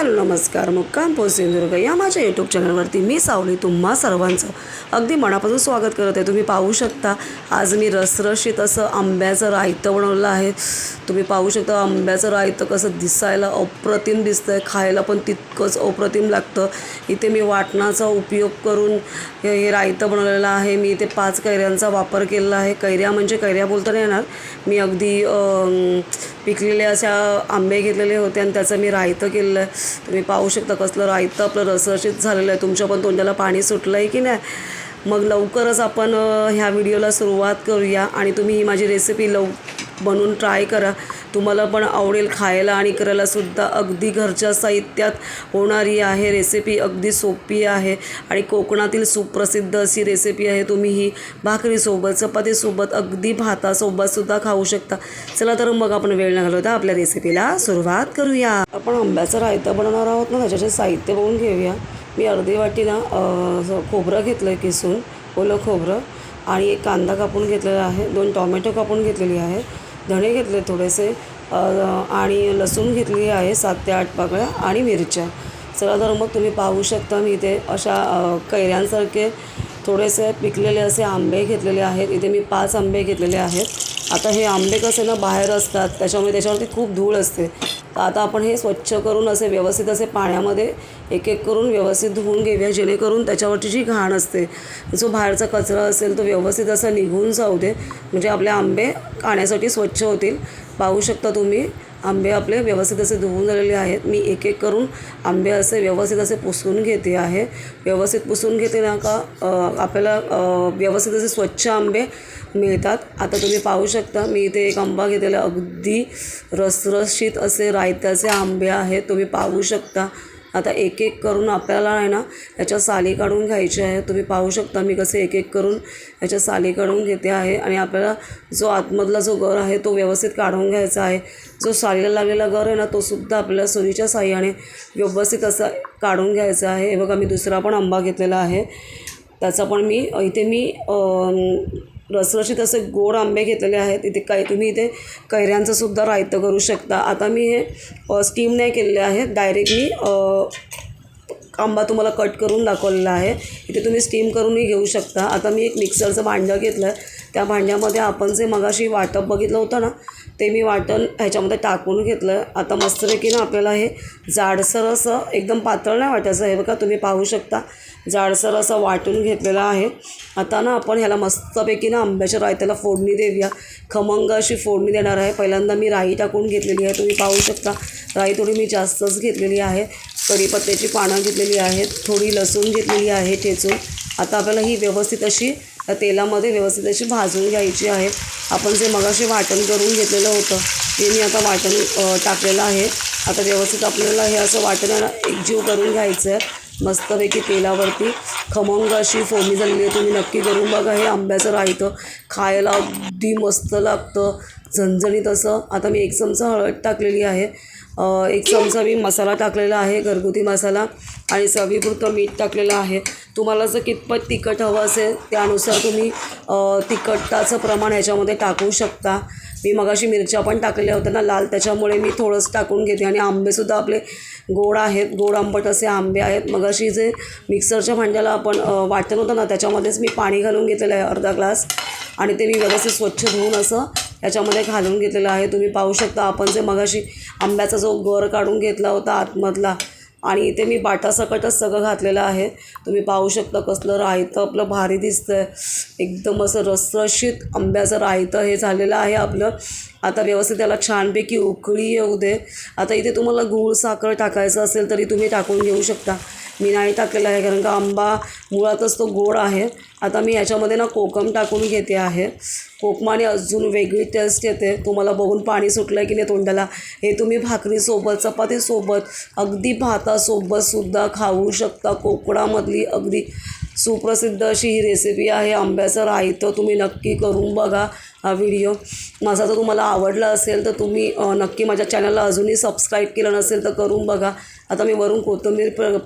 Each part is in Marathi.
हॅलो नमस्कार. मुक्काम पोस्ट सिंधुदुर्ग. या माझ्या यूट्यूब चॅनलवरती मी सावली तुम्हा सर्वांचं अगदी मनापासून स्वागत करत आहे. तुम्ही पाहू शकता आज मी रसरशीत असं आंब्याचं रायतं बनवलं आहे. तुम्ही पाहू शकता आंब्याचं रायतं कसं दिसायला अप्रतिम दिसतं आहे खायला पण तितकंच अप्रतिम लागतं. इथे मी वाटणाचा उपयोग करून हे रायतं बनवलेलं आहे. मी इथे पाच कैऱ्यांचा वापर केलेला आहे. कैऱ्या म्हणजे कैऱ्या बोलता नाही येणार. मी अगदी पिकलेले अशा आंबे घेतलेले होते आणि त्याचं मी रायतं केलेलं. आहे तुम्ही पाहू शकता कसलं रायतं आपलं रसरशीत झालेलं आहे. तुमच्या पण तोंडाला पाणी सुटलं आहे की नाही? मग लवकरच आपण ह्या व्हिडिओला सुरुवात करूया आणि तुम्ही ही माझी रेसिपी लव बनवून ट्राय करा. तुम्हाला पण आवडेल खायला आणि करायलासुद्धा अगदी घरच्या साहित्यात होणारी आहे रेसिपी अगदी सोपी आहे. आणि कोकणातील सुप्रसिद्ध अशी रेसिपी आहे तुम्ही ही भाकरीसोबत चपातीसोबत अगदी भातासोबतसुद्धा खाऊ शकता. चला तर मग आपण वेळ न घालवता आपल्या रेसिपीला सुरुवात करूया. आपण आंब्याचा रायतं बनवणार आहोत ना त्याच्याचे साहित्य बघून घेऊया. मी अर्धी वाटी ना खोबरं घेतलं आहे किसून ओलं खोबरं आणि एक कांदा कापून घेतलेला आहे दोन टॉमॅटो कापून घेतलेली आहे. धणे घेतले थोडेसे आणि लसूण घेतली आहे सात ते आठ पाकळ्या आणि मिरच्या. चला तर मग तुम्ही पाहू शकता. मी इथे अशा कैऱ्यांसारखे थोडेसे पिकलेले असे आंबे घेतलेले आहेत. इथे मी पाच आंबे घेतलेले आहेत. आता हे आंबे कसे ना बाहेर असतात त्याच्यामुळे त्याच्यावरती खूप धूळ असते. तर आता आपण हे स्वच्छ करून असे व्यवस्थित असे पाण्यामध्ये एक एक करून व्यवस्थित धुवून घेऊया जेणेकरून त्याच्यावरची जी घाण असते जो बाहेरचा कचरा असेल तो व्यवस्थित असा निघून जाऊ दे. म्हणजे आपले आंबे खाण्यासाठी स्वच्छ होतील. पाहू शकता तुम्ही आंबे आपले व्यवस्थित असे धुवून झालेले आहेत. मी एक एक करून आंबे असे व्यवस्थित असे पुसून घेते आहे. व्यवस्थित पुसून घेते ना का आपल्याला व्यवस्थित असे स्वच्छ आंबे मिळतात. आता तुम्ही पाहू शकता मी इथे एक आंबा घेतलेला. अगदी रसरशीत असे रायत्याचे आंबे आहेत. तुम्ही पाहू शकता. आता एक एक करून आपल्याला आहे ना याच्या साली काढून घ्यायची आहे. तुम्ही पाहू शकता मी कसे एक एक करून याच्या साली काढून घेते आहे आणि आपल्याला जो आतमधला जो गर आहे तो व्यवस्थित काढून घ्यायचा आहे. जो सालीला लागलेला गर आहे ना तो सुद्धा आपल्याला सुरीच्या साह्याने व्यवस्थित असा काढून घ्यायचा आहे. हे बघा मी दुसरा पण आंबा घेतलेला आहे. त्याचा पण मी इथे मी रसरशीत असे गोड आंबे घेतलेले आहेत. इथे काही तुम्ही इथे कैऱ्यांचं सुद्धा रायतं करू शकता. आता मी हे स्टीम नाही केलेले आहे. डायरेक्ट मी आंबा तुम्हाला कट करून दाखवलेला आहे. इथे तुम्ही स्टीम करूनही घेऊ शकता. आता मी एक मिक्सरचं भांडं घेतलं आहे त्या भांड्यामध्ये आपण जे मगाशी वाटप बघितलं होतं ना ते मी वाटण ह्याच्यामध्ये टाकून घेतलं. आता मस्तपैकी ना आपल्याला हे जाडसर असं एकदम पातळ नाही वाटायचं. हे बघा तुम्ही पाहू शकता. जाडसर असं वाटून घेतलेलं आहे. आता ना आपण ह्याला मस्तपैकी ना आंब्याच्या रायत्याला फोडणी देऊया. खमंग अशी फोडणी देणार आहे. पहिल्यांदा मी राई टाकून घेतलेली आहे. तुम्ही पाहू शकता. राई थोडी मी जास्तच घेतलेली आहे. कढीपत्त्याची पानं घेतलेली आहेत. थोडी लसूण घेतलेली आहे. ठेचून. आता आपल्याला ही व्यवस्थित अशी त्या तेलामध्ये व्यवस्थित अशी भाजून घ्यायची आहे. आपण जे मगाशी वाटण करून घेतलेलं होतं ते मी आता वाटण टाकलेलं आहे. आता व्यवस्थित आपल्याला हे असं वाटण एकजीव करून घ्यायचं आहे मस्तपैकी तेलावरती खमंग अशी फोडणी झालेली आहे. तुम्ही नक्की करून बघा हे आंब्याचं राहतं खायला अगदी मस्त लागतं. झणझणीत असं. आता मी एक चमचा हळद टाकलेली आहे. एक चमचा मी मसाला टाकलेला आहे घरगुती मसाला आणि चवीपुरतं मीठ टाकलेलं आहे. तुम्हाला जर कितपत तिखट हवं असेल त्यानुसार तुम्ही तिखटाचं प्रमाण ह्याच्यामध्ये टाकू शकता. मी मगाशी मिरच्या पण टाकलेल्या होत्या ना लाल त्याच्यामुळे मी थोडंसं टाकून घेते. आणि आंबेसुद्धा आपले गोड आहेत गोड आंबट असे आंबे आहेत. मगाशी जे मिक्सरच्या भांड्याला आपण वाटण होतं ना त्याच्यामध्येच मी पाणी घालून घेतलेलं आहे अर्धा ग्लास. आणि ते मी व्यवस्थित स्वच्छ धुवून असं याच्यामध्ये घालून घेतलेलं आहे. तुम्ही पाहू शकता आपण जे मगाशी आंब्याचा जो गर काढून घेतला होता आतमधला आणि इथे मी बाटासकटच सगळं घातलेलं आहे. तुम्ही पाहू शकता कसलं रायतं आपलं भारी दिसतं आहे एकदम असं रसरशीत आंब्याचं रायतं हे झालेलं आहे आपलं. आता व्यवस्थित त्याला छानपैकी उकळी येऊ दे. आता इथे तुम्हाला गूळ साखर टाकायचं असेल तरी तुम्ही टाकून घेऊ शकता. मी नाही टाकलेलं आहे कारण का आंबा मुळातच तो गोड आहे. आता मी याच्यामध्ये ना कोकम टाकून घेते आहे. कोकमाने अजून वेगळी टेस्ट येते. तुम्हाला बघून पाणी सुटलं की नाही तोंडाला? हे तुम्ही भाकरीसोबत चपातीसोबत अगदी भातासोबतसुद्धा खाऊ शकता. कोकणामधली अगदी सुप्रसिद्ध अशी ही रेसिपी आहे आंब्याचं रायतं तुम्ही नक्की करून बघा हा व्हिडिओ माझा जर तुम्हाला आवडला असेल तर तुम्ही नक्की माझ्या चॅनलला अजूनही सबस्क्राईब केलं नसेल तर करून बघा. आता मी वरून कोथिंबीर प्र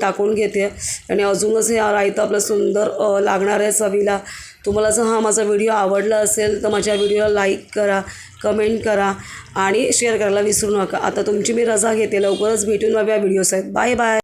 टाकून घेते. आणि अजूनच हे रायतं आपलं सुंदर लागणार आहे चवीला तुम्हाला जर हा माझा व्हिडिओ आवडला असेल तर माझ्या व्हिडिओला लाईक करा कमेंट करा आणि शेअर करायला विसरू नका. आता तुमची मी रजा घेते. लवकरच भेटून नव्या व्हिडिओ आहेत. Bye bye